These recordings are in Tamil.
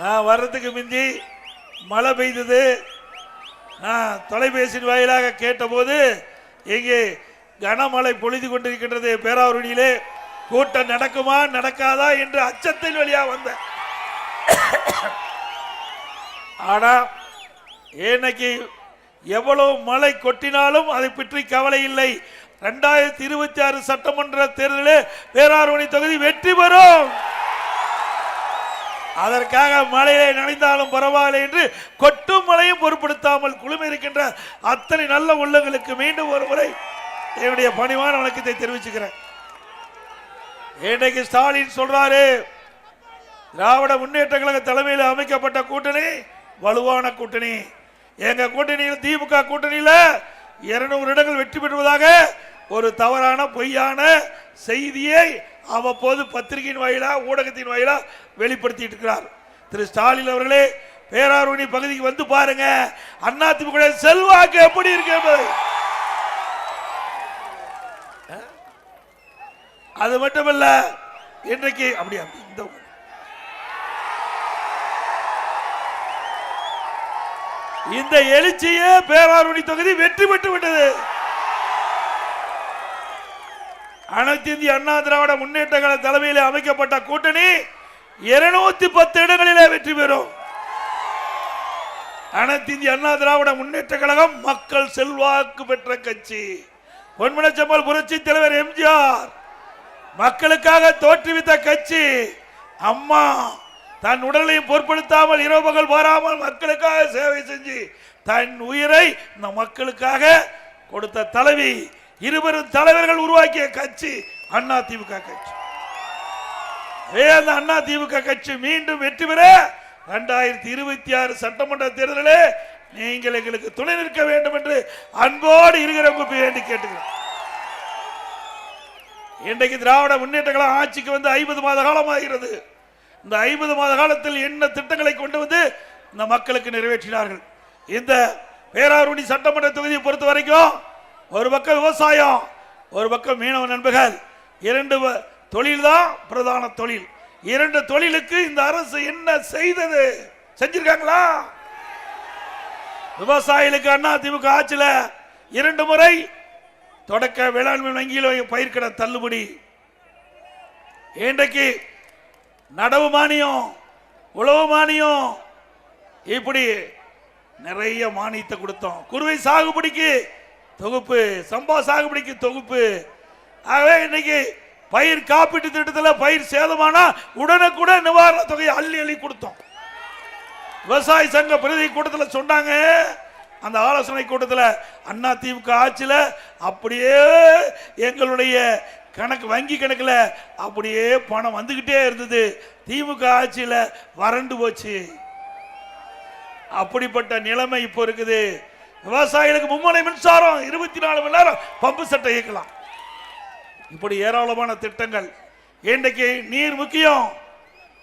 நான் வர்றதுக்கு முந்தி மழை பெய்தது. நான் தொலைபேசியின் வாயிலாக கேட்டபோது இங்கே கனமழை பொழிது கொண்டிருக்கின்றது பேராவூரணியிலே. கூட்டம் நடக்குமா நடக்காதா என்று அச்சத்தின் வழியா வந்தேன். ஆனா இன்னைக்கு எவ்வளவு மழை கொட்டினாலும் அதை பற்றி கவலை இல்லை. ரெண்டாயிரத்தி இருபத்தி ஆறு சட்டமன்ற தேர்தலில் பேரார்வணி தொகுதி வெற்றி பெறும். அதற்காக மழையை நனைந்தாலும் பரவாயில்லை என்று கொட்டும் மழையும் பொருட்படுத்தாமல் குழுமி இருக்கின்ற அத்தனை நல்ல உள்ளங்களுக்கு மீண்டும் ஒரு முறை என்னுடைய பணிவான வணக்கத்தை தெரிவிச்சுக்கிறேன். இன்றைக்கு ஸ்டாலின் சொல்றாரு திராவிட முன்னேற்ற கழக தலைமையில் அமைக்கப்பட்ட கூட்டணி வலுவான கூட்டணி. எங்க கூட்டணியில் திமுக கூட்டணியில் இருநூறு இடங்கள் வெற்றி பெறுவதாக ஒரு தவறான பொய்யான செய்தியை அவ்வப்போது பத்திரிகையின் வாயிலா ஊடகத்தின் வாயிலா வெளிப்படுத்திட்டு இருக்கிறார். திரு ஸ்டாலின் அவர்களே பேராரூணி பகுதிக்கு வந்து பாருங்க. அண்ணா திமுக செல்வாக்கு எப்படி இருக்கு என்பதை. அது மட்டுமல்ல இன்றைக்கு அப்படியா இந்த இந்த எழுச்சியே பேராரூணி தொகுதி வெற்றி பெற்று விட்டது. அனைத்து இந்திய அண்ணா திராவிட முன்னேற்ற கழக தலைமையில் அமைக்கப்பட்ட கூட்டணி இருநூத்தி பத்து இடங்களிலே வெற்றி பெறும். அனைத்து இந்திய அண்ணா திராவிட முன்னேற்ற கழகம் மக்கள் செல்வாக்கு பெற்ற கட்சி. பொன்மனச்சம்பல் புரட்சி தலைவர் எம்ஜிஆர் மக்களுக்காக தோற்றுவித்த கட்சி. அம்மா தன் உடலையும் பொருட்படுத்தாமல் இரவுகள் போராமல் மக்களுக்காக சேவை செஞ்சு தன் உயிரை இந்த மக்களுக்காக கொடுத்த தலைவி இருவரும் தலைவர்கள் உருவாக்கிய கட்சி அண்ணா திமுக கட்சி. அந்த அண்ணா திமுக கட்சி மீண்டும் வெற்றி பெற இரண்டாயிரத்தி இருபத்தி ஆறு சட்டமன்ற தேர்தலிலே நீங்கள் எங்களுக்கு துணை நிற்க வேண்டும் என்று அன்போடு இருக்கிறவங்க வேண்டி கேட்டுக்கிறேன் இன்றைக்கு திராவிட முன்னேற்ற கழகம் ஆட்சிக்கு வந்து ஐம்பது மாத காலம் ஆகிறது. இந்த ஐம்பது மாத காலத்தில் என்ன திட்டங்களை கொண்டு வந்து இந்த மக்களுக்கு நிறைவேற்றினார்கள்? இந்த பேராருணி சட்டமன்ற தொகுதியை பொறுத்த வரைக்கும் ஒரு பக்கம் விவசாயம் ஒரு பக்கம் மீனவ நண்பர்கள். இரண்டு வ- தொழில்தான் பிரதான தொழில். இரண்டு தொழிலுக்கு இந்த அரசு என்ன செய்தது? செஞ்சிருக்காங்களா? விவசாயிகளுக்கு அண்ணா திமுக ஆட்சியில் இரண்டு முறை தொடக்க வேளாண்மை வங்கியில் பயிர்க்கடன் தள்ளுபடி. இன்றைக்கு நடவு மானியம் உழவு மானியம் இப்படி நிறைய மானியத்தை கொடுத்தோம். குருவை சாகுபடிக்கு தொகுப்பு சம்பா சாகுபடிக்கு தொகுப்பு. ஆகவே இன்னைக்கு பயிர் காப்பீட்டு திட்டத்தில் பயிர் சேதமானா உடனுக்குடன் நிவாரண தொகையை அள்ளி அள்ளி கொடுத்தோம். விவசாய சங்க பிரதி கூட்டத்தில் சொன்னாங்க. அந்த ஆலோசனை கூட்டத்தில் அண்ணா திமுக ஆட்சியில் அப்படியே எங்களுடைய கணக்கு வங்கி கணக்கில் அப்படியே பணம் வந்துக்கிட்டே இருந்தது. திமுக ஆட்சியில் வறண்டு போச்சு. அப்படிப்பட்ட நிலைமை இப்போ இருக்குது. விவசாயிகளுக்கு மும்முனை மின்சாரம். இருபத்தி நாலு மணி நேரம் பம்பு சட்டை இயக்கலாம். இப்படி ஏராளமான திட்டங்கள். இன்றைக்கு நீர் முக்கியம்.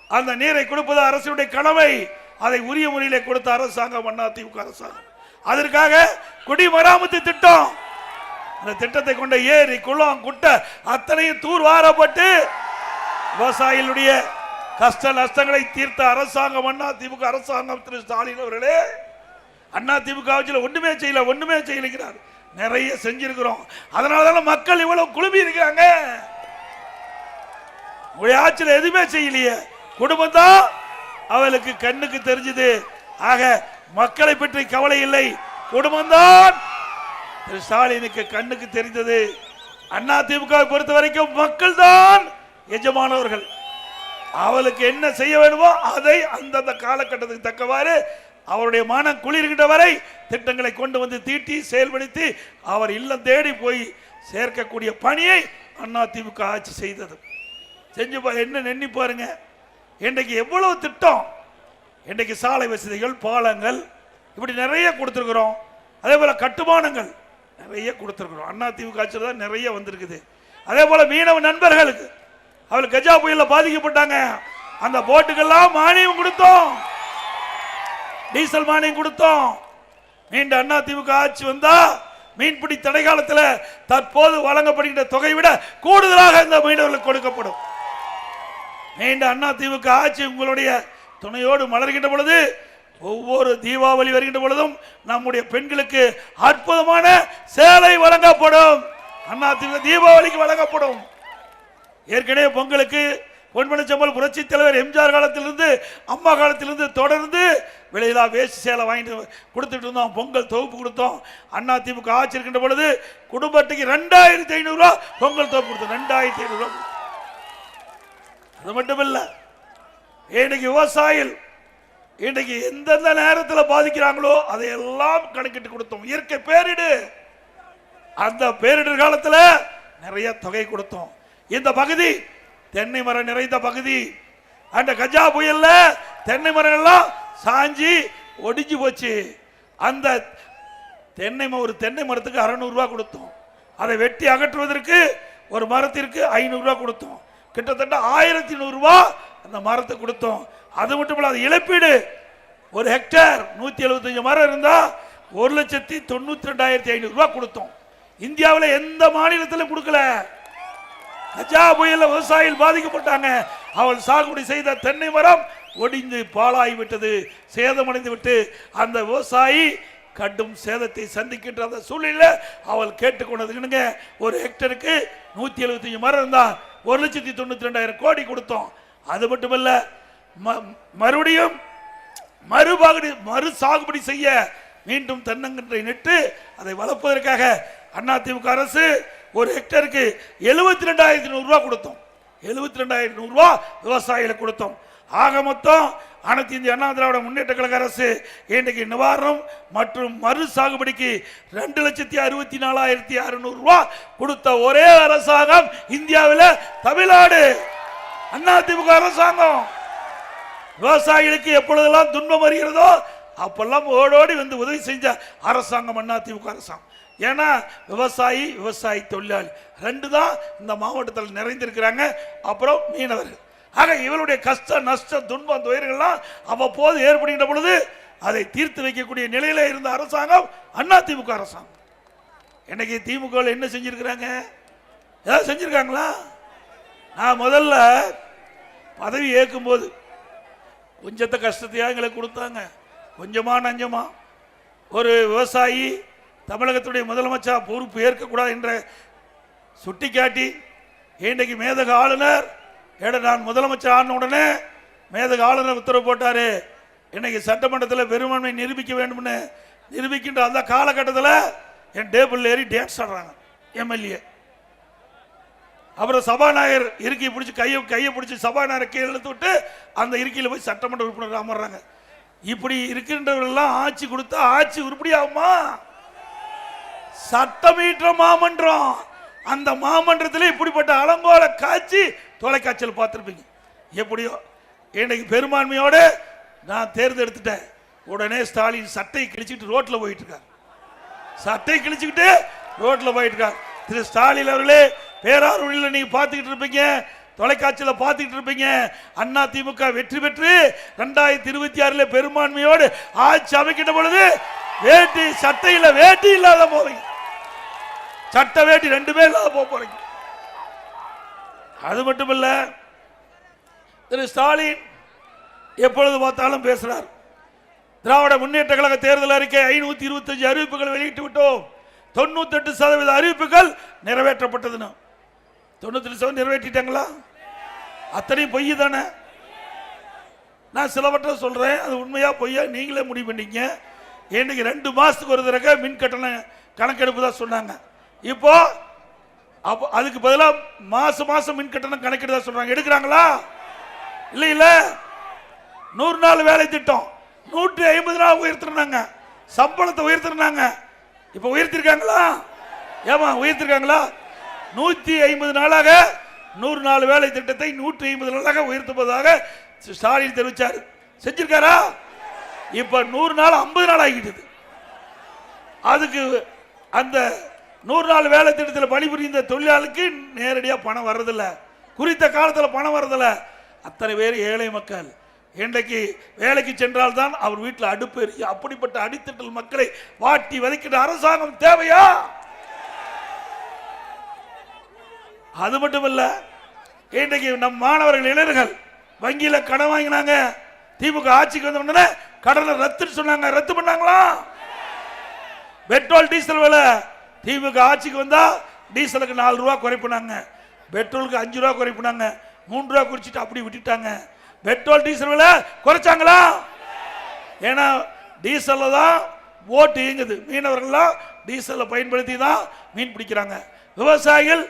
அந்த நீரை கொடுப்பது அரசுடைய கடமை. அதை உரிய முறையிலே கொடுத்த அரசாங்கம் அதிமுக திமுக அரசாங்கம். அதற்காக குடிமராமத்து திட்டம். அந்த திட்டத்தை கொண்ட ஏரி குளம் குட்டை அத்தனையும் தூர் வாரப்பட்டு விவசாயிகளுடைய கஷ்ட நஷ்டங்களை தீர்த்த அரசாங்கம் அதிமுக திமுக அரசாங்கம் திரு ஸ்டாலின் அவர்களே. அண்ணா திமுக ஆட்சியில் ஒன்றுமே செய்யல ஒன்றுமே செய்யலைங்கிறார். நிறைய செஞ்சிருக்கிறோம். அதனால தானே மக்கள் இவ்வளவு குழுமி இருக்கிறாங்க உங்களுடைய ஆட்சியில் எதுவுமே செய்யலையே. குடும்பம் தான் அவளுக்கு கண்ணுக்கு தெரிஞ்சது. ஆக மக்களை பற்றி கவலை இல்லை. குடும்பம்தான் திரு ஸ்டாலினுக்கு கண்ணுக்கு தெரிந்தது. அண்ணா திமுக பொறுத்த வரைக்கும் மக்கள் தான் எஜமானவர்கள். அவளுக்கு என்ன செய்ய வேண்டுமோ அதை அந்தந்த காலகட்டத்துக்கு தக்கவாறு அவருடைய மனம் குளிர்கின்ற வரை திட்டங்களை கொண்டு வந்து தீட்டி செயல்படுத்தி அவர் இல்லம் தேடி போய் சேர்க்கக்கூடிய பணியை அண்ணா திமுக ஆட்சி செய்தது. செஞ்சு பா என்ன எண்ணி பாருங்க. இன்றைக்கு எவ்வளவு திட்டம்? இன்றைக்கு சாலை வசதிகள் பாலங்கள் இப்படி நிறைய கொடுத்துருக்குறோம். அதே போல கட்டுமானங்கள் நிறைய கொடுத்துருக்குறோம். அண்ணா திமுக ஆட்சியில் தான் நிறைய வந்திருக்குது. அதே போல மீனவ நண்பர்களுக்கு அவள் கஜா புயலில் பாதிக்கப்பட்டாங்க. அந்த போட்டுக்கெல்லாம் மானியம் கொடுத்தோம். டீசல் மானியம் கொடுத்தோம். மீண்டும் அண்ணா திமுக ஆட்சி வந்தா மீன்பிடி தடை காலத்தில் தற்போது வழங்கப்படுகின்ற தொகை விட கூடுதலாக இந்த மீனவர்களுக்கு கொடுக்கப்படும். மீண்டும் அண்ணா திமுக ஆட்சி உங்களுடைய துணையோடு மலர்கின்ற பொழுது ஒவ்வொரு தீபாவளி வருகின்ற பொழுதும் நம்முடைய பெண்களுக்கு அற்புதமான சேலை வழங்கப்படும். அண்ணா திமுக தீபாவளிக்கு வழங்கப்படும். ஏற்கனவே பொங்கலுக்கு பொன்மனச்சம்பல் புரட்சி தலைவர் எம்ஜிஆர் காலத்திலிருந்து அம்மா காலத்திலிருந்து தொடர்ந்து விலையிலா வேஷ்டி சேலை வாங்கிட்டு கொடுத்துட்டு இருந்தோம் பொங்கல் தொகுப்பு கொடுத்தோம். அண்ணா திமுக ஆட்சி இருக்கின்ற பொழுது குடும்பத்துக்கு ரெண்டாயிரத்தி ஐநூறுரூவா பொங்கல் தொகுப்பு கொடுத்தோம். ரெண்டாயிரத்தி ஐநூறுரூவா அது மட்டும் இல்லை இன்னைக்கு விவசாயிகள் இன்றைக்கு எந்தெந்த நேரத்தில் பாதிக்கிறாங்களோ அதையெல்லாம் கணக்கிட்டு கொடுத்தோம். இயற்கை பேரிடு. அந்த பேரிடர் காலத்தில் நிறைய தொகை கொடுத்தோம். இந்த பகுதி தென்னை மரம் நிறைந்த பகுதி. அந்த கஜா புயல்ல தென்னை மரம் எல்லாம் சாஞ்சி ஒடிஞ்சு போச்சு. அந்த தென்னை ஒரு தென்னை மரத்துக்கு அறநூறுரூவா கொடுத்தோம். அதை வெட்டி அகற்றுவதற்கு ஒரு மரத்திற்கு ஐநூறுரூவா கொடுத்தோம். கிட்டத்தட்ட ஆயிரத்தி நூறுரூவா அந்த மரத்தை கொடுத்தோம். அது மட்டும் இல்லாத இழப்பீடு ஒரு ஹெக்டேர் நூற்றி எழுபத்தஞ்சு மரம் இருந்தால் ஒரு லட்சத்தி தொண்ணூற்றி ரெண்டாயிரத்தி ஐநூறுரூவா கொடுத்தோம். இந்தியாவில் எந்த மாநிலத்திலும் கொடுக்கல. கஜா புயல விவசாயிகள் பாதிக்கப்பட்டாங்க. அவள் சாகுபடி செய்த தென்னை மரம் ஒடிந்து பாழாகிவிட்டது சேதமடைந்து விட்டு அந்த விவசாயி கடும் சேதத்தை சந்திக்கின்ற அந்த சூழ்நிலையில அவள் கேட்டுக்கொண்டதுங்க ஒரு ஹெக்டருக்கு நூத்தி எழுபத்தஞ்சு மரம் இருந்தால் ஒரு லட்சத்தி தொண்ணூத்தி ரெண்டாயிரம் கோடி கொடுத்தோம். அது மட்டுமல்ல ம- மறுபடியும் மறுபாகுடி மறு சாகுபடி செய்ய மீண்டும் தென்னங்கன்றை நட்டு அதை வளர்ப்பதற்காக அதிமுக அரசு ஒரு ஹெக்டருக்கு எழுபத்தி ரெண்டாயிரத்தி நூறுரூவா கொடுத்தோம். எழுபத்தி ரெண்டாயிரத்தி நூறுரூவா விவசாயிகளுக்கு கொடுத்தோம். ஆக மொத்தம் அனைத்து இந்திய அண்ணா திராவிட முன்னேற்ற கழக அரசு இன்றைக்கு நிவாரணம் மற்றும் மறு சாகுபடிக்கு ரெண்டு லட்சத்தி அறுபத்தி நாலாயிரத்தி அறுநூறு ரூபா கொடுத்த ஒரே அரசாங்கம் இந்தியாவில் தமிழ்நாடு. அண்ணா திமுக அரசாங்கம். விவசாயிகளுக்கு எப்பொழுதெல்லாம் துன்பம் வருகிறதோ அப்பெல்லாம் ஓடோடி வந்து உதவி செஞ்ச அரசாங்கம் அண்ணா திமுக அரசாங்கம். ஏன்னா விவசாயி விவசாயி தொழிலாளி. ரெண்டு தான் இந்த மாவட்டத்தில் நிறைந்திருக்கிறாங்க. அப்புறம் மீனவர்கள். ஆக இவருடைய கஷ்ட நஷ்ட துன்பம் துயர்கள்லாம் அவ்வப்போது ஏற்படுகின்ற பொழுது அதை தீர்த்து வைக்கக்கூடிய நிலையில இருந்த அரசாங்கம் அண்ணா திமுக அரசாங்கம். இன்னைக்கு திமுக என்ன செஞ்சிருக்கிறாங்க? ஏதாவது செஞ்சிருக்காங்களா? நான் முதல்ல பதவி ஏற்கும்போது கொஞ்சத்தை கஷ்டத்தையா எங்களுக்கு கொடுத்தாங்க. கொஞ்சமா நஞ்சமா. ஒரு விவசாயி தமிழகத்துடைய முதலமைச்சர் பொறுப்பு ஏற்கக்கூடாது என்ற சுட்டிக்காட்டி இன்றைக்கு மேதக ஆளுநர் ஏட நான் முதலமைச்சர் ஆன உடனே மேதக ஆளுநர் உத்தரவு போட்டாரு. இன்னைக்கு சட்டமன்றத்தில் பெரும்பான்மை நிரூபிக்க வேண்டும்னு நிரூபிக்கின்ற அந்த காலகட்டத்தில் என் டேபிள் ஏறி டேட் ஆடுறாங்க எம்எல்ஏ. அப்புறம் சபாநாயகர் இருக்கையை பிடிச்சி கையை கையை பிடிச்சி சபாநாயகர் கீழே இழுத்து விட்டு அந்த இருக்கையில் போய் சட்டமன்ற உறுப்பினர் அமர்றாங்க. இப்படி இருக்கின்றவர்கள்லாம் ஆட்சி கொடுத்தா ஆட்சி உருப்படியாகுமா? சட்டமீற்ற மாமன்றம். அந்த மாமன்றத்தில் இப்படிப்பட்ட அலங்கோல காட்சி தொலைக்காட்சியில் பார்த்துருப்பீங்க. எப்படியோ இன்னைக்கு பெரும்பான்மையோடு நான் தேர்ந்தெடுத்துட்டேன். உடனே ஸ்டாலின் சட்டையை கிழிச்சிட்டு ரோட்டில் போயிட்டு இருக்கார் சட்டை கிழிச்சுக்கிட்டு ரோட்டில் போயிட்டு இருக்கார் திரு ஸ்டாலின் அவர்களே பேராரூரில் நீங்கள் பார்த்துக்கிட்டு இருப்பீங்க. தொலைக்காட்சியில் பார்த்துக்கிட்டு இருப்பீங்க. அண்ணா திமுக வெற்றி பெற்று ரெண்டாயிரத்தி இருபத்தி ஆறில் பெரும்பான்மையோடு ஆட்சி அமைக்கின்ற பொழுது வேட்டி சட்டையில் வேட்டி இல்லாத போவீங்க சட்ட வேட்டி ரெண்டுமே இல்லாத போக போறீங்க. அது மட்டும் இல்ல திரு ஸ்டாலின் எப்பொழுது பார்த்தாலும் பேசுறார். திராவிட முன்னேற்ற கழக தேர்தல் அறிக்கை ஐநூத்தி இருபத்தஞ்சு அறிவிப்புகள் வெளியிட்டு விட்டோம். தொண்ணூத்தெட்டு சதவீத அறிவிப்புகள் நிறைவேற்றப்பட்டதுன்னு. தொண்ணூத்தி சதவீதம் நிறைவேற்றிட்டாங்களா? அத்தனையும் பொய் தானே? நான் சிலவற்றை சொல்றேன் அது உண்மையா பொய்யா நீங்களே முடிவு பண்ணிங்க இன்னைக்கு ரெண்டு மாசத்துக்கு ஒரு தடவை மின் கட்டணம் கணக்கெடுப்பு தான் சொன்னாங்க. இப்போ அப்போ அதுக்கு பதிலாக மாசம் மாசம் மின் கட்டணம் கணக்கெடுதா சொல்றாங்க. எடுக்கிறாங்களா? இல்லை இல்ல. நூறு நாள் வேலை திட்டம். நூற்றி ஐம்பது நாள் உயர்த்தினாங்க சம்பளத்தை உயர்த்தினாங்க இப்போ உயர்த்திருக்காங்களா? ஏமா உயர்த்திருக்காங்களா? நூற்றி ஐம்பது நாளாக நூறு நாள் வேலை திட்டத்தை நூற்றி ஐம்பது நாளாக உயர்த்துவதாக ஸ்டாலின் தெரிவிச்சார். செஞ்சிருக்காரா? இப்ப நூறு நாள் ஐம்பது நாள் ஆகிட்டது. அதுக்கு அந்த நூறு நாள் வேலை திட்டத்தில் பணிபுரிந்த தொழிலாளிக்கு நேரடியாக பணம் வர்றதில்லை. குறித்த காலத்தில் பணம் வர்றதில்லை. அத்தனை பேர் ஏழை மக்கள். இன்றைக்கு வேலைக்கு சென்றால் தான் அவர் வீட்டில் அடுப்பு எரியும் அப்படிப்பட்ட அடித்தட்டல் மக்களை வாட்டி வதைக்கிற அரசாங்கம் தேவையா? அது மட்டும் இல்லை இன்றைக்கு நம் மாணவர்கள் இளைஞர்கள் வங்கியில் கடன் வாங்கினாங்க. திமுக ஆட்சிக்கு வந்த உடனே கடனை ரத்துன்னு சொன்னாங்க. ரத்து பண்ணாங்களா? பெட்ரோல் டீசல் விலை திமுக ஆட்சிக்கு வந்தால் டீசலுக்கு நாலு ரூபா குறைப்பினாங்க. பெட்ரோலுக்கு அஞ்சு ரூபா குறைப்பினாங்க. மூணு ரூபா குறிச்சிட்டு அப்படி விட்டுட்டாங்க. பெட்ரோல் டீசல் விலை குறைச்சாங்களா? ஏன்னா டீசலில் தான் ஓட்டு இயங்குது. மீனவர்கள்லாம் டீசலை பயன்படுத்தி தான் மீன் பிடிக்கிறாங்க. விவசாயிகள்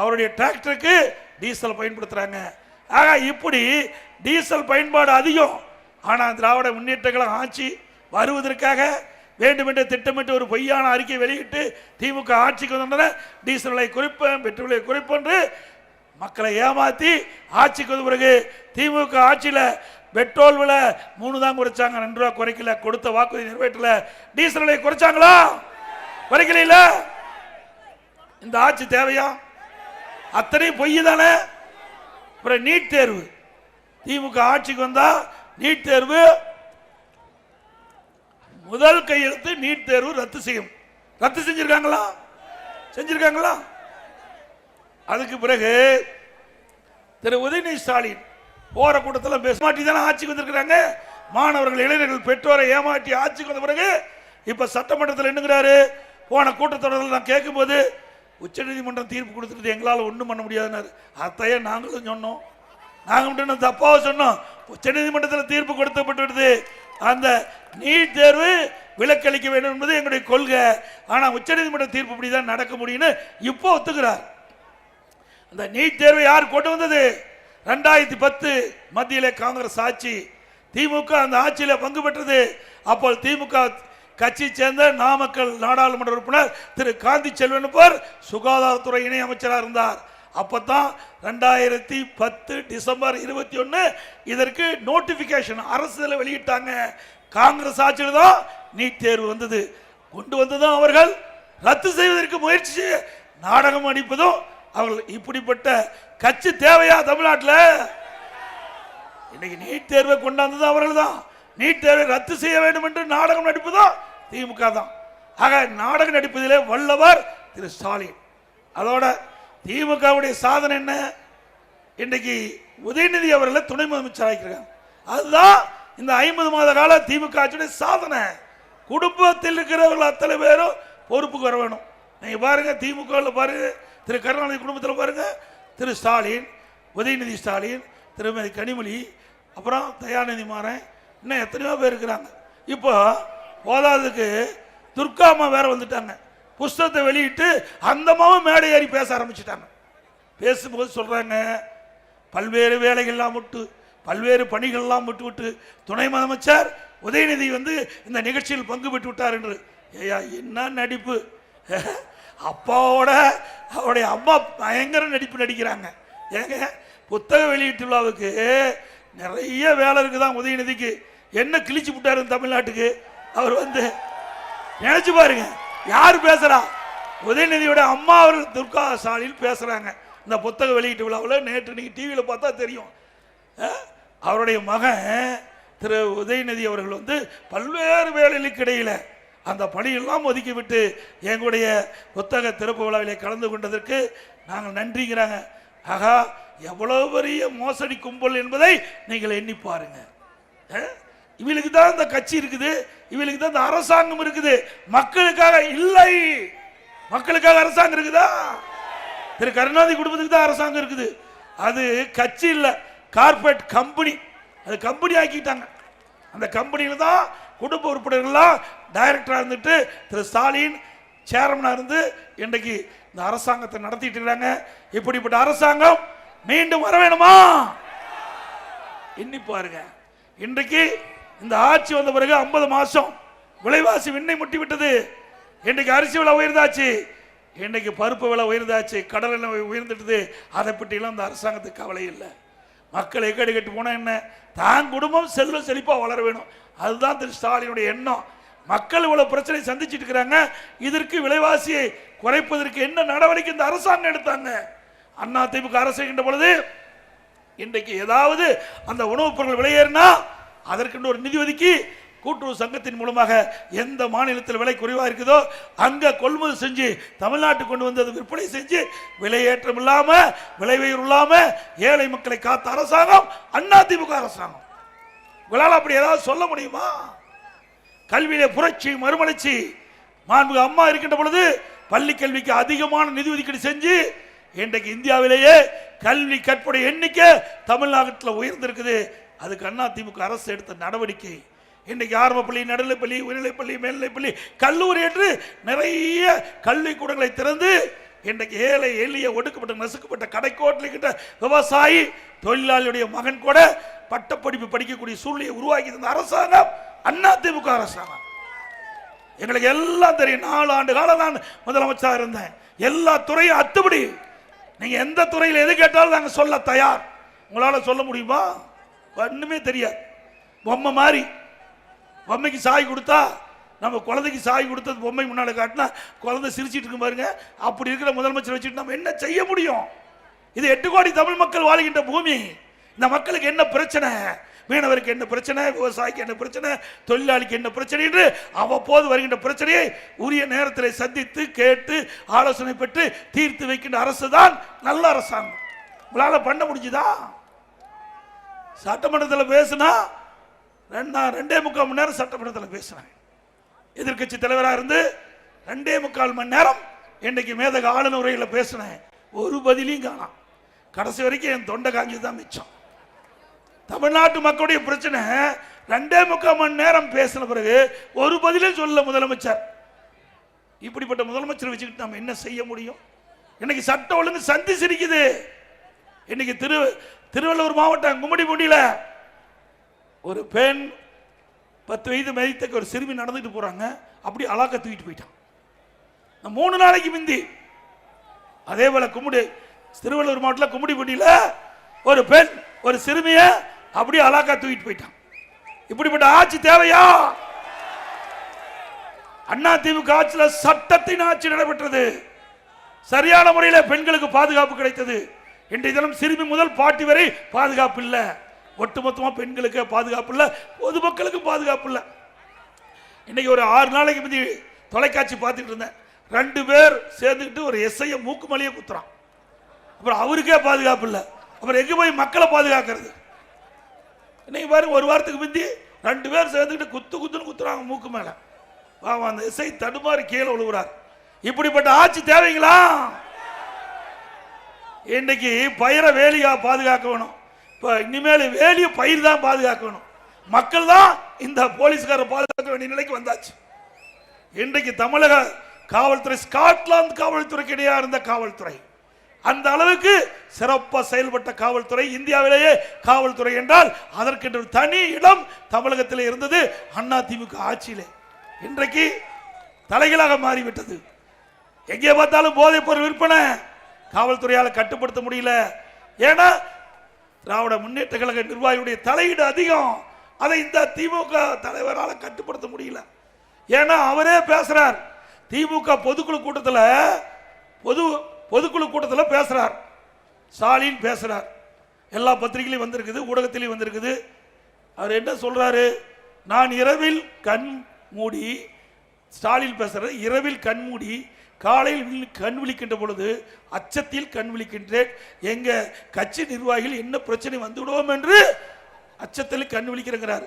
அவருடைய டிராக்டருக்கு டீசல் பயன்படுத்துகிறாங்க ஆக இப்படி டீசல் பயன்பாடு அதிகம். ஆனால் திராவிட முன்னேற்றங்களும் ஆட்சி வருவதற்காக வேண்டுமென்று திட்டமிட்டு ஒரு பொய்யான அறிக்கை வெளியிட்டு திமுக ஆட்சிக்கு வந்தோடனே டீசல் விலை குறிப்பேன் பெட்ரோல் விலை குறிப்பென்று மக்களை ஏமாற்றி ஆட்சிக்கு வந்த பிறகு திமுக ஆட்சியில் பெட்ரோல் விலை மூணு தான் குறைச்சாங்க. ரெண்டு ரூபா குறைக்கல. கொடுத்த வாக்குறுதி நிறைவேற்றல. டீசல் விலை குறைச்சாங்களா? குறைக்கல இந்த ஆட்சி தேவையா? அத்தனையும் பொய் தானே. அப்புறம் நீட் தேர்வு. திமுக ஆட்சிக்கு வந்தால் நீட் தேர்வு முதல் கையெழுத்து நீட் தேர்வு ரத்து செய்யும். ரத்து செஞ்சிருக்காங்களா? செஞ்சிருக்காங்களா? அதுக்கு பிறகு திரு உதயநிதி ஸ்டாலின் போற கூட்டத்தில் பேச மாட்டி தானே ஆட்சிக்கு வந்திருக்கிறாங்க. மாணவர்கள் இளைஞர்கள் பெற்றோரை ஏமாற்றி ஆட்சிக்கு வந்த பிறகு இப்ப சட்டமன்றத்தில் என்னங்கிறாரு போன கூட்டத்தொடரில் நான் கேட்கும்போது உச்சநீதிமன்றம் தீர்ப்பு கொடுத்துட்டு எங்களால் ஒன்றும் பண்ண முடியாதுன்னாரு. அத்தையே நாங்களும் சொன்னோம். நாங்கள் மட்டும் என்ன தப்பாக சொன்னோம்? உச்சநீதிமன்றத்தில் தீர்ப்பு கொடுத்தப்பட்டு விடுது அந்த நீட் தேர்வு விலக்களிக்க வேண்டும் என்பது எங்களுடைய கொள்கை. ஆனால் உச்சநீதிமன்ற தீர்ப்பு இப்படி தான் நடக்க முடியும்னு இப்போ ஒத்துக்கிறார். அந்த நீட் தேர்வை யார் கொண்டு வந்தது? ரெண்டாயிரத்தி பத்து மத்தியில் காங்கிரஸ் ஆட்சி. திமுக அந்த ஆட்சியில் பங்கு பெற்றது. அப்போ திமுக கட்சி சேர்ந்த நாமக்கல் நாடாளுமன்ற உறுப்பினர் திரு. காந்தி செல்வன் போர் சுகாதாரத்துறை இணை அமைச்சராக இருந்தார். அப்போ தான் ரெண்டாயிரத்தி பத்து டிசம்பர் இருபத்தி ஒன்று இதற்கு நோட்டிஃபிகேஷன் அரசுல வெளியிட்டாங்க. காங்கிரஸ் ஆட்சியில் தான் நீட் தேர்வு வந்தது. கொண்டு வந்ததும் அவர்கள் ரத்து செய்வதற்கு முயற்சி நாடகம் அடிப்பதும் அவர்கள் இப்படிப்பட்ட கட்சி தேவையா தமிழ்நாட்டில்? இன்னைக்கு நீட் தேர்வை கொண்டாந்தது அவர்கள் தான். நீட் தேர்வை ரத்து செய்ய வேண்டும் என்று நாடகம் நடிப்பதும் திமுக தான். ஆக நாடகம் நடிப்பதிலே வல்லவர் திரு ஸ்டாலின். அதோட திமுகவுடைய சாதனை என்ன? இன்னைக்கு உதயநிதி அவர்களை துணை முதலமைச்சர் ஆக்கியிருக்காங்க. அதுதான் இந்த ஐம்பது மாத கால திமுக ஆட்சியுடைய சாதனை. குடும்பத்தில் இருக்கிறவர்கள் அத்தனை பேரும் பொறுப்புக்கு வர வேணும். நீங்கள் பாருங்க திமுகவில் பாருங்க திரு கருணாநிதி குடும்பத்தில் பாருங்க திரு ஸ்டாலின் உதயநிதி ஸ்டாலின் திருமதி கனிமொழி அப்புறம் தயாநிதி மாறன் இன்னும் எத்தனையோ பேர் இருக்கிறாங்க. இப்போ போதாததுக்கு துர்காமா வேற வந்துட்டாங்க. புஸ்தகத்தை வெளியிட்டு அந்தமாவும் மேடை ஏறி பேச ஆரம்பிச்சிட்டாங்க. பேசும்போது சொல்கிறாங்க பல்வேறு வேலைகள்லாம் விட்டு பல்வேறு பணிகள்லாம் விட்டு விட்டு துணை முதலமைச்சர் உதயநிதி வந்து இந்த நிகழ்ச்சியில் பங்கு பெற்று விட்டார் என்று. ஐயா என்ன நடிப்பு? அப்பாவோட அவருடைய அம்மா பயங்கர நடிப்பு நடிக்கிறாங்க. ஏங்க புத்தக வெளியீட்டு விழாவுக்கு நிறைய வேலை இருக்குதான் உதயநிதிக்கு? என்ன கிழிச்சு விட்டாரு தமிழ்நாட்டுக்கு? அவர் வந்து நினைச்சு பாருங்க யார் பேசுறா? உதயநிதியோட அம்மா அவர்கள் துர்கா ஸ்டாலின் பேசுறாங்க. இந்த புத்தக வெளியீட்டு விழாவில் நேற்று நீங்க டிவியில் பார்த்தா தெரியும். அவருடைய மகன் திரு உதயநிதி அவர்கள் வந்து பல்வேறு வேலைகளுக்கு இடையில அந்த பணியெல்லாம் ஒதுக்கி விட்டு எங்களுடைய புத்தக திறப்பு விழாவிலே கலந்து கொண்டதற்கு நாங்கள் நன்றிங்கிறாங்க. ஆகா எவ்வளவு பெரிய மோசடி கும்பல் என்பதை நீங்கள் எண்ணி பாருங்க. இவளுக்கு தான் இந்த கட்சி இருக்குது இவளுக்கு தான் இந்த அரசாங்கம் இருக்குது. மக்களுக்காக இல்லை. மக்களுக்காக அரசாங்கம் இருக்குதா? திரு கருணாநிதி குடும்பத்துக்கு தான் அரசாங்கம் இருக்குது. அது கட்சி இல்லை கார்பரேட் கம்பெனி அது கம்பெனி ஆக்கிட்டாங்க. அந்த கம்பெனியில் தான் குடும்ப உறுப்பினர்கள்லாம் டைரக்டராக இருந்துட்டு திரு ஸ்டாலின் சேர்மனாக இருந்து இன்றைக்கு இந்த அரசாங்கத்தை நடத்திட்டு இருக்காங்க. இப்படிப்பட்ட அரசாங்கம் மீண்டும் வர வேணுமா? எண்ணி பாருங்க. இன்றைக்கு இந்த ஆட்சி வந்த பிறகு 50 மாசம் விலைவாசி விண்ணை முட்டி விட்டது இன்றைக்கு அரிசி விலை உயர்ந்தாச்சு. இன்றைக்கு பருப்பு விலை உயர்ந்தாச்சு. கடல் எண்ணெய் உயர்ந்துட்டது அதை பற்றியெல்லாம் அந்த அரசாங்கத்துக்கு கவலை இல்லை. மக்கள் எக்கடி கட்டு போனால் என்ன? தான் குடும்பம் செல்வ செழிப்பாக வளர வேணும். அதுதான் திரு ஸ்டாலினுடைய எண்ணம். மக்கள் இவ்வளவு பிரச்சனை சந்திச்சுட்டு இருக்கிறாங்க. இதற்கு விலைவாசியை குறைப்பதற்கு என்ன நடவடிக்கை இந்த அரசாங்கம் எடுத்தாங்க? அண்ணா திமுக அரசு பொழுது இன்றைக்கு ஏதாவது அந்த உணவுப் பொருட்கள் விலையேறினா அதற்கென்று ஒரு நிதி ஒதுக்கி கூட்டுறவு சங்கத்தின் மூலமாக எந்த மாநிலத்தில் விலை குறைவாக இருக்குதோ அங்கே கொள்முதல் செஞ்சு தமிழ்நாட்டுக்கு கொண்டு வந்து அது விற்பனை செஞ்சு விலையேற்றம் இல்லாமல் விலை உயர்வு இல்லாமல் ஏழை மக்களை காத்த அரசாங்கம் அதிமுக அரசாங்கம். உங்களால் அப்படி ஏதாவது சொல்ல முடியுமா? கல்வியில புரட்சி மறுமலர்ச்சி. மாண்புக அம்மா இருக்கின்ற பொழுது பள்ளி கல்விக்கு அதிகமான நிதி ஒதுக்கீடு செஞ்சு இன்றைக்கு இந்தியாவிலேயே கல்வி கற்புடைய எண்ணிக்கை தமிழ்நாட்டில் உயர்ந்திருக்குது. அதுக்கு அண்ணா திமுக அரசு எடுத்த நடவடிக்கை. இன்றைக்கு ஆரம்பப்பள்ளி நடுநிலைப்பள்ளி உயர்நிலைப்பள்ளி மேல்நிலைப்பள்ளி கல்லூரி என்று நிறைய கல்விக்கூடங்களை திறந்து இன்றைக்கு ஏழை எளிய ஒடுக்கப்பட்ட நசுக்கப்பட்ட கடைக்கோட்டில் இருக்கின்ற விவசாயி தொழிலாளியுடைய மகன் கூட பட்டப்படிப்பு படிக்கக்கூடிய சூழ்நிலையை உருவாக்கி தந்த அரசாங்கம் அண்ணா திமுக அரசாங்கம். எங்களுக்கு எல்லாம் தெரியும் நாலு ஆண்டு காலம் நான் முதலமைச்சராக இருந்தேன். எல்லா துறையும் அத்துபடி நீங்கள் எந்த துறையில் எது கேட்டாலும் நாங்கள் சொல்ல தயார். உங்களால் சொல்ல முடியுமா? ஒன்றுமே தெரியாது. பொம்மை மாதிரி. பொம்மைக்கு சாய் கொடுத்தா நம்ம குழந்தைக்கு சாய் கொடுத்தது பொம்மை முன்னாடி காட்டினா குழந்தை சிரிச்சிட்டு இருக்கும் பாருங்க. அப்படி இருக்கிற முதலமைச்சர் வச்சுட்டு நம்ம என்ன செய்ய முடியும்? இது எட்டு கோடி தமிழ் மக்கள் வாழ்கின்ற பூமி. இந்த மக்களுக்கு என்ன பிரச்சனை? மீனவருக்கு என்ன பிரச்சனை? விவசாயிக்கு என்ன பிரச்சனை? தொழிலாளிக்கு என்ன பிரச்சனை என்று அவ்வப்போது வருகின்ற பிரச்சனையை உரிய நேரத்தில் சந்தித்து கேட்டு ஆலோசனை பெற்று தீர்த்து வைக்கின்ற அரசு தான் நல்ல அரசாங்கம். உங்களால் பண்ண முடிஞ்சுதா? சட்டமன்றத்தில் பேசினா ரெண்டா ரெண்டே முக்கால் மணி நேரம் சட்டமன்றத்தில் பேசினேன் எதிர்க்கட்சி தலைவராக இருந்து ரெண்டே முக்கால் மணி நேரம் இன்னைக்கு மேதக ஆளுநர் உரையில் பேசினேன். ஒரு பதிலையும் காணாம். கடைசி வரைக்கும் என் தொண்டை காஞ்சி தான் மிச்சம். தமிழ்நாட்டு மக்களுடைய பிரச்சனை ரெண்டே முக்கால் மணி நேரம் பேசின பிறகு ஒரு பதிலும் சொல்ல முதலமைச்சர். இப்படிப்பட்ட முதலமைச்சர் வச்சுக்கிட்டு நம்ம என்ன செய்ய முடியும்? இன்னைக்கு சட்டம் ஒழுங்கு சந்தி சிரிக்குது. இன்னைக்கு திரு திருவள்ளூர் மாவட்டம் கும்மிடிப்பூண்டியில ஒரு பெண் பத்து வயது மதித்தக்க ஒரு சிறுமி நடந்துட்டு போறாங்க. அப்படி அலாக்க தூக்கிட்டு போயிட்டான். மூணு நாளைக்கு முந்தி அதே போல கும்மிடி திருவள்ளூர் மாவட்டத்தில் கும்மிடிப்பூண்டியில ஒரு பெண் ஒரு சிறுமிய அப்படியே அலாக்கா தூக்கிட்டு போயிட்டான். இப்படிப்பட்ட ஆட்சி தேவையா? அண்ணா திமுக ஆட்சியில் சட்டத்தின் ஆட்சி நடைபெற்றது. சரியான முறையில் பெண்களுக்கு பாதுகாப்பு கிடைத்தது. இன்றைய தினம் சிறுமி முதல் பாட்டி வரை பாதுகாப்பு இல்லை ஒட்டுமொத்தமாக பெண்களுக்கு பாதுகாப்பு இல்லை பொதுமக்களுக்கும் பாதுகாப்பு இல்லை இன்னைக்கு ஒரு ஆறு நாளைக்கு முந்தி தொலைக்காட்சி பார்த்துட்டு இருந்தேன். ரெண்டு பேர் சேர்ந்துக்கிட்டு ஒரு எஸ்ஐய மூக்கு மலையை குத்துறான். அப்புறம் அவருக்கே பாதுகாப்பு இல்லை அப்புறம் எங்கே போய் மக்களை பாதுகாக்கிறது? இன்னைக்கு பாருங்க ஒரு வாரத்துக்கு முந்தி ரெண்டு பேர் சேர்ந்துக்கிட்டு குத்து குத்துன்னு குத்துறாங்க மூக்கு மேலே. பாவம் அந்த இசை தடுமாறி கீழே விழுகிறார் இப்படிப்பட்ட ஆட்சி தேவைங்களா? இன்னைக்கு பயிரை வேலியா பாதுகாக்கணும். இப்போ இனிமேல் வேலிய பயிர் தான் பாதுகாக்கணும். மக்கள் தான் இந்த போலீஸ்கார பாதுகாக்க வேண்டிய நிலைக்கு வந்தாச்சு. இன்றைக்கு தமிழக காவல்துறை ஸ்காட்லாந்து காவல்துறைக்கு இடையாக இருந்த காவல்துறை. அந்த அளவுக்கு சிறப்பாக செயல்பட்ட காவல்துறை இந்தியாவிலேயே காவல்துறை என்றால் அதற்கென்று தனி இடம் தமிழகத்தில் இருந்தது அண்ணா திமுக ஆட்சியிலே. இன்றைக்கு தலைகளாக மாறிவிட்டது. எங்கே பார்த்தாலும் போதைப் பொருள் விற்பனை. காவல்துறையால் கட்டுப்படுத்த முடியல. ஏன்னா திராவிட முன்னேற்ற கழக நிர்வாகியுடைய தலையீடு அதிகம். அதை இந்த திமுக தலைவரால் கட்டுப்படுத்த முடியல. ஏன்னா அவரே பேசுறார். திமுக பொதுக்குழு கூட்டத்தில் பொது பொதுக்குழு கூட்டத்தில் பேசுறார். ஸ்டாலின் பேசுறார். எல்லா பத்திரிகையிலையும் வந்திருக்குது ஊடகத்திலையும் வந்திருக்குது. அவர் என்ன சொல்றாரு? நான் இரவில் கண் மூடி ஸ்டாலின் பேசுறது இரவில் கண் மூடி காலையில் கண் விழிக்கின்ற பொழுது அச்சத்தில் கண் விழிக்கின்றேன். எங்க கட்சி நிர்வாகிகள் என்ன பிரச்சனை வந்து விடுவோம் என்று அச்சத்தில் கண் விழிக்கிறேங்கிறார்.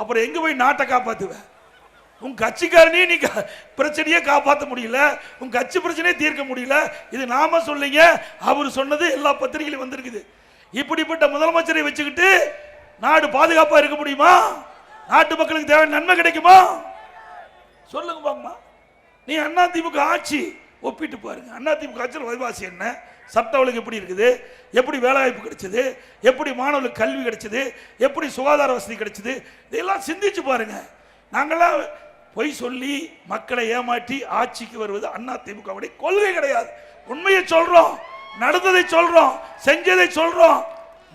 அப்புறம் எங்க போய் நாட்டை காப்பாத்துவேன் உன் கட்சிக்காரனையும் நீ பிரச்சனையே காப்பாற்ற முடியல. உன் கட்சி பிரச்சனையே தீர்க்க முடியல. இது நாம சொல்லிங்க. அவர் சொன்னது எல்லா பத்திரிகையிலும் வந்திருக்குது. இப்படிப்பட்ட முதலமைச்சரை வச்சுக்கிட்டு நாடு பாதுகாப்பா இருக்க முடியுமா? நாட்டு மக்களுக்கு தேவையான நன்மை கிடைக்குமா? சொல்லுங்க பாங்கம்மா நீ அண்ணா திமுக ஆட்சி ஒப்பிட்டு பாருங்க. அண்ணா திமுக ஆட்சியில் வைவாசி என்ன? சட்டவளுக்கு எப்படி இருக்குது? எப்படி வேலைவாய்ப்பு கிடைச்சது? எப்படி மாணவர்களுக்கு கல்வி கிடைச்சது? எப்படி சுகாதார வசதி கிடைச்சது? இதெல்லாம் சிந்திச்சு பாருங்க. நாங்களாம் பொய் சொல்லி மக்களை ஏமாற்றி ஆட்சிக்கு வருவது அண்ணா திமுகவுடைய கொள்கை கிடையாது. உண்மையை சொல்றோம் நடந்ததை சொல்றோம் செஞ்சதை சொல்றோம்.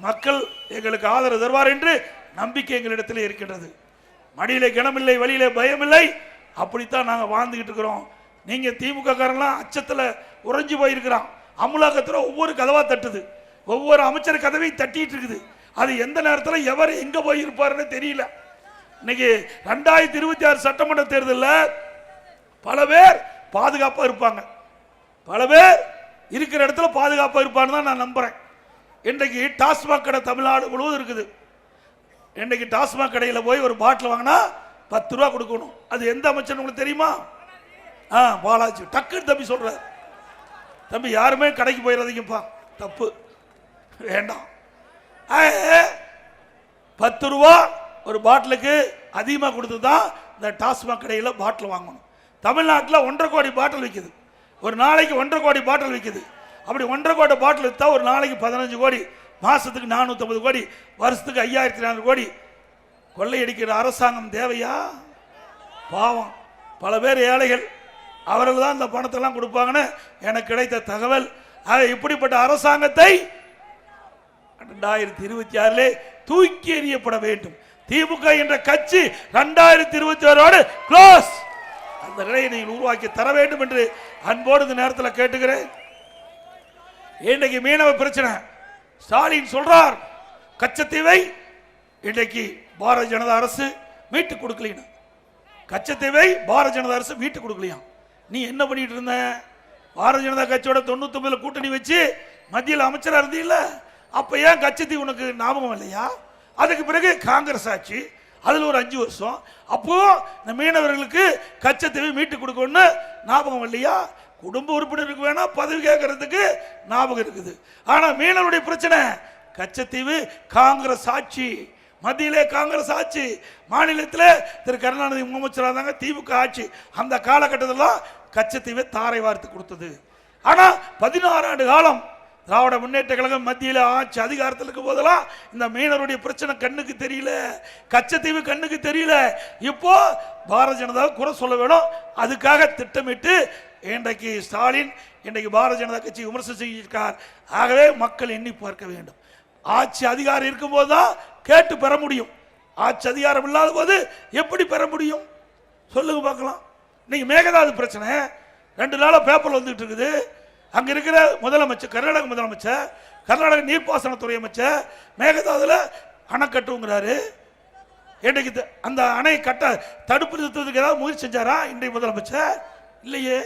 மக்கள் எங்களுக்கு ஆதரவு தருவார் என்று நம்பிக்கை எங்களிடத்தில் இருக்கின்றது. மடியிலே கனமில்லை வழியிலே பயமில்லை. அப்படித்தான் நாங்கள் வாழ்ந்துக்கிட்டு இருக்கிறோம். நீங்கள் திமுக அச்சத்தில் உறைஞ்சி போயிருக்கிறான். அமுலாக்கத்தில் ஒவ்வொரு கதவாக தட்டுது. ஒவ்வொரு அமைச்சர் கதவையும் தட்டிட்டு இருக்குது. அது எந்த நேரத்தில் எவர் எங்கே போயிருப்பாருன்னு தெரியல. இன்னைக்கு ரெண்டாயிரத்தி இருபத்தி ஆறு சட்டமன்ற தேர்தலில் பல பேர் பாதுகாப்பாக இருப்பாங்க. பல பேர் இருக்கிற இடத்துல பாதுகாப்பாக இருப்பான்னு தான் நான் நம்புகிறேன் இன்றைக்கு டாஸ்மாக் கடை தமிழ்நாடு முழுவதும் இருக்குது. இன்னைக்கு டாஸ்மாக் கடையில் போய் ஒரு பாட்டில் வாங்கினா பத்து ரூபா கொடுக்கணும். அது எந்த அமைச்சர் உங்களுக்கு தெரியுமா? ஆ பாலாஜி. டக்குன்னு தம்பி சொல்கிறார் தம்பி யாருமே கடைக்கு போயிடாதீங்கப்பா தப்பு. வேண்டாம். பத்து ரூபா ஒரு பாட்டிலுக்கு அதிகமாக கொடுத்து தான் இந்த டாஸ்மாக் கடையில் பாட்டில் வாங்கணும். தமிழ்நாட்டில் ஒன்றரை கோடி பாட்டில் விற்கிது ஒரு நாளைக்கு ஒன்றரை கோடி பாட்டில் விற்கிது அப்படி ஒன்றரை கோடி பாட்டில் விற்றா ஒரு நாளைக்கு பதினஞ்சு கோடி மாதத்துக்கு நானூற்றம்பது கோடி வருஷத்துக்கு ஐயாயிரத்தி நானூறு கோடி கொள்ளையடிக்கிற அரசாங்கம் தேவையா? பாவம். பல பேர் ஏழைகள் அவர்கள் தான் இந்த பணத்தெல்லாம் கொடுப்பாங்கன்னு எனக்கு கிடைத்த தகவல். ஆக இப்படிப்பட்ட அரசாங்கத்தை ரெண்டாயிரத்தி இருபத்தி ஆறிலே தூக்கி எறியப்பட வேண்டும். திமுக என்ற கட்சி ரெண்டாயிரத்தி இருபத்தி ஆறோடு க்ளோஸ் அந்த நிலையை நீங்கள் உருவாக்கி தர வேண்டும் என்று அன்போடு இந்த நேரத்தில் கேட்டுக்கிறேன். இன்றைக்கு மீனவ பிரச்சனை. ஸ்டாலின் சொல்றார் கச்சத்தீவை இன்றைக்கு பாரதிய ஜனதா அரசு மீட்டு கொடுக்கலன்னு. கச்சத்தேவை பாரதிய ஜனதா அரசு மீட்டு கொடுக்கலையாம் நீ என்ன பண்ணிட்டு இருந்த? பாரதிய ஜனதா கட்சியோட தொண்ணூத்தொம்பதுல கூட்டணி வச்சு மத்தியில் அமைச்சராக இருந்தீங்கல்ல அப்ப ஏன் கச்சத்தீவு உனக்கு ஞாபகம் இல்லையா? அதுக்கு பிறகு காங்கிரஸ் ஆட்சி அதில் ஒரு அஞ்சு வருஷம். அப்போ இந்த மீனவர்களுக்கு கச்சத்தீவை மீட்டு கொடுக்கணும்னு ஞாபகம் இல்லையா? குடும்ப உறுப்பினருக்கு வேணா பதவி கேட்கறதுக்கு ஞாபகம் இருக்குது. ஆனால் மீனவருடைய பிரச்சனை கச்சத்தீவு காங்கிரஸ் ஆட்சி. மத்தியிலே காங்கிரஸ் ஆட்சி மாநிலத்தில் திரு கருணாநிதி முதலமைச்சராக இருந்தாங்க திமுக ஆட்சி. அந்த காலகட்டத்தில் கச்சத்தீவை தாரை வார்த்து கொடுத்தது. ஆனால் பதினாறு ஆண்டு காலம் திராவிட முன்னேற்ற கழகம் மத்தியில் ஆட்சி அதிகாரத்தில் இருக்கும் போதெல்லாம் இந்த மீனவருடைய பிரச்சனை கண்ணுக்கு தெரியல கச்சத்தீவு கண்ணுக்கு தெரியல. இப்போ பாரதிய ஜனதா குறை சொல்ல வேணும். அதுக்காக திட்டமிட்டு இன்றைக்கு ஸ்டாலின் இன்றைக்கு பாரதிய ஜனதா கட்சி விமர்சனம் செய்திருக்கார். ஆகவே மக்கள் எண்ணி பார்க்க வேண்டும். ஆட்சி அதிகாரம் இருக்கும்போது தான் கேட்டு பெற முடியும். ஆட்சி அதிகாரம் இல்லாத போது எப்படி பெற முடியும்? சொல்லுங்க பார்க்கலாம். இன்னைக்கு மேகதாது பிரச்சனை. ரெண்டு நாளாக பேப்பர் வந்துட்டு இருக்குது. அங்கே இருக்கிற முதலமைச்சர் கர்நாடக முதலமைச்சர் கர்நாடக நீர்ப்பாசனத்துறை அமைச்சர் மேகதாதுல அணை கட்டுங்கிறாரு. இன்னைக்கு அந்த அணை கட்ட தடுப்பு நிறுத்துவதற்கு ஏதாவது முயற்சி செஞ்சாரா? இன்றைக்கு முதலமைச்சர்? இல்லையே.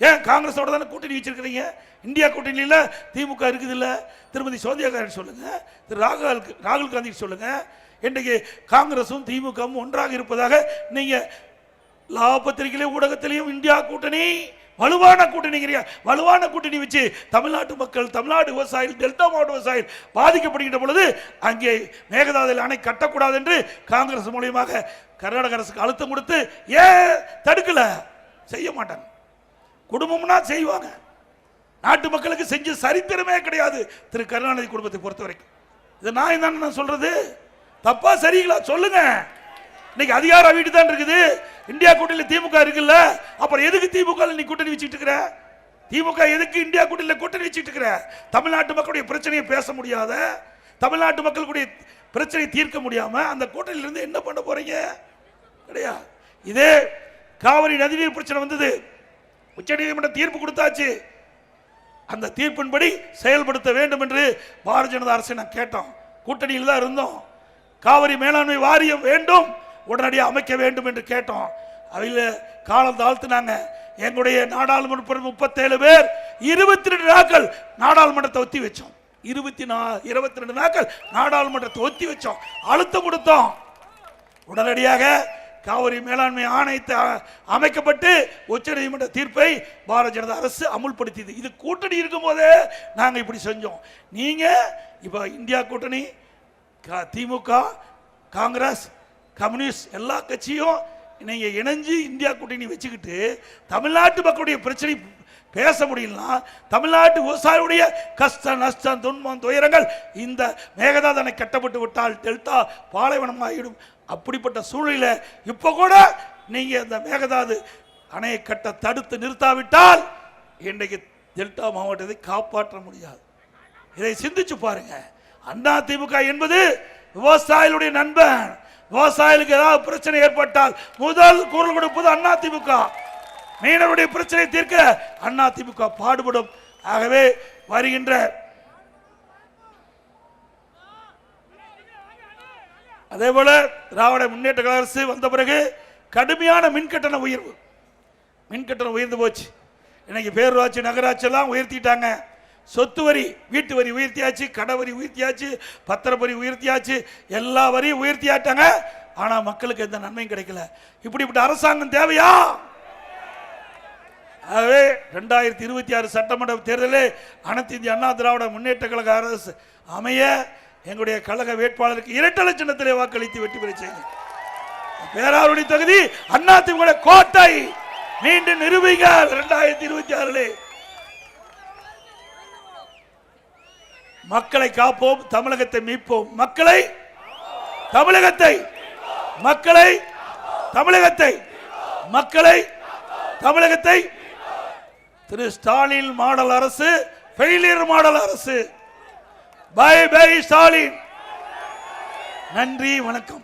ஏன் காங்கிரஸோட தானே கூட்டணி வச்சிருக்கிறீங்க? இந்தியா கூட்டணியில் திமுக இருக்குது இல்லை திருமதி சோனியா காந்தி சொல்லுங்கள் திரு ராகுல் ராகுல் காந்தி சொல்லுங்கள் இன்றைக்கு காங்கிரஸும் திமுகவும் ஒன்றாக இருப்பதாக நீங்கள் லா பத்திரிகையிலே ஊடகத்திலையும் இந்தியா கூட்டணி வலுவான கூட்டணிங்கிறியா வலுவான கூட்டணி வச்சு தமிழ்நாட்டு மக்கள் தமிழ்நாடு விவசாயிகள் டெல்டா மாவட்ட விவசாயிகள் பாதிக்கப்படுகின்ற பொழுது அங்கே மேகதாதையில் அணை கட்டக்கூடாது என்று காங்கிரஸ் மூலியமாக கர்நாடக அரசுக்கு அழுத்தம் கொடுத்து ஏன் தடுக்கலை? செய்ய மாட்டாங்க. குடும்பம்னா செய்வாங்க. நாட்டு மக்களுக்கு செஞ்ச சரித்திரமே கிடையாது. திரு கருணாநிதி குடும்பத்தை பொறுத்த வரைக்கும். இது நான் என்ன சொல்றது? தப்பா சரிங்களா? சொல்லுங்க. இன்னைக்கு அதிகார வீட்டு தான் இருக்குது. இந்தியா கூட்டணியில் திமுக இருக்குல்ல? அப்புறம் எதுக்கு திமுக நீ கூட்டணி வச்சுட்டு இருக்கிற? திமுக எதுக்கு இந்தியா கூட்டணியில் கூட்டணி வச்சுட்டு இருக்கிற? தமிழ்நாட்டு மக்களுடைய பிரச்சனையை பேச முடியாத தமிழ்நாட்டு மக்களுடைய பிரச்சனையை தீர்க்க முடியாம அந்த கூட்டணியிலிருந்து என்ன பண்ண போறீங்க? கிடையாது இதே காவிரி நதிநீர் பிரச்சனை வந்தது. உச்சநீதிமன்ற தீர்ப்பு கொடுத்தாச்சு. அந்த தீர்ப்பின்படி செயல்படுத்த வேண்டும் என்று பாரதிய ஜனதா அரசை நான் கேட்டோம். கூட்டணியில் தான் இருந்தோம். காவிரி மேலாண்மை வாரியம் வேண்டும் உடனடியாக அமைக்க வேண்டும் என்று கேட்டோம். அவையில் காலம் தாழ்த்தினாங்க. எங்களுடைய நாடாளுமன்ற முப்பத்தேழு பேர் இருபத்தி ரெண்டு நாட்கள் நாடாளுமன்றத்தை ஒத்தி வச்சோம். இருபத்தி நா இருபத்தி ரெண்டு நாட்கள் நாடாளுமன்றத்தை ஒத்தி வச்சோம். அழுத்தம் கொடுத்தோம். உடனடியாக காவிரி மேலாண்மை ஆணையத்தை அமைக்கப்பட்டு உச்சநீதிமன்ற தீர்ப்பை பாரதிய ஜனதா அரசு அமுல்படுத்தியது. இது கூட்டணி இருக்கும்போதே நாங்கள் இப்படி செஞ்சோம். நீங்கள் இப்போ இந்தியா கூட்டணி க- திமுக காங்கிரஸ் கம்யூனிஸ்ட் எல்லா கட்சியும் நீங்கள் இணைஞ்சு இந்தியா கூட்டணி வச்சுக்கிட்டு தமிழ்நாட்டு மக்களுடைய பிரச்சனை பேச முடியலனா தமிழ்நாட்டு விவசாயியுடைய கஷ்டம் நஷ்டம் துன்பம் துயரங்கள் இந்த மேகதாதனை கட்டப்பட்டு விட்டால் டெல்டா பாலைவனம் ஆகிடும் அப்படிப்பட்ட சூழ்நிலை இப்போ கூட நீங்க இந்த மேகதாது அணையை கட்ட தடுத்து நிறுத்தாவிட்டால் இன்றைக்கு டெல்டா மாவட்டத்தை காப்பாற்ற முடியாது. இதை சிந்திச்சு பாருங்க. அண்ணா திமுக என்பது விவசாயிகளுடைய நண்பன். விவசாயிகளுக்கு ஏதாவது பிரச்சனை ஏற்பட்டால் முதல் குரல் கொடுப்பது அண்ணா திமுக. மீனவருடைய பிரச்சனை தீர்க்க அண்ணா திமுக பாடுபடும். ஆகவே வருகின்ற அதே போல திராவிட முன்னேற்ற கழக அரசு வந்த பிறகு கடுமையான மின்கட்டண உயர்வு. மின்கட்டணம் உயர்ந்து போச்சு. இன்னைக்கு பேரூராட்சி நகராட்சி எல்லாம் உயர்த்திட்டாங்க. சொத்து வரி வீட்டு வரி உயர்த்தியாச்சு கடை வரி உயர்த்தியாச்சு பத்திர வரி உயர்த்தியாச்சு எல்லா வரியும் உயர்த்தியாட்டாங்க. ஆனா மக்களுக்கு எந்த நன்மையும் கிடைக்கல. இப்படிப்பட்ட அரசாங்கம் தேவையா? ஆகவே ரெண்டாயிரத்தி இருபத்தி ஆறு சட்டமன்ற தேர்தலில் அனைத்து இந்திய அண்ணா திராவிட முன்னேற்ற கழக அரசு அமைய எங்களுடைய கழக வேட்பாளருக்கு இரட்டை சின்னத்திலே வாக்களித்து வெற்றி பெற செய்யுங்க பேராவூரணி தொகுதி அதிமுக கோட்டை மீண்டும் நிரூபிங்க இரண்டாயிரத்தி இருபத்தி ஆறுல. மக்களை காப்போம் தமிழகத்தை மீட்போம். மக்களை தமிழகத்தை மக்களை தமிழகத்தை மக்களை தமிழகத்தை. திரு ஸ்டாலின் மாடல் அரசு ஃபெயிலியர் மாடல் அரசு. Bye bye Stalin. நன்றி வணக்கம்.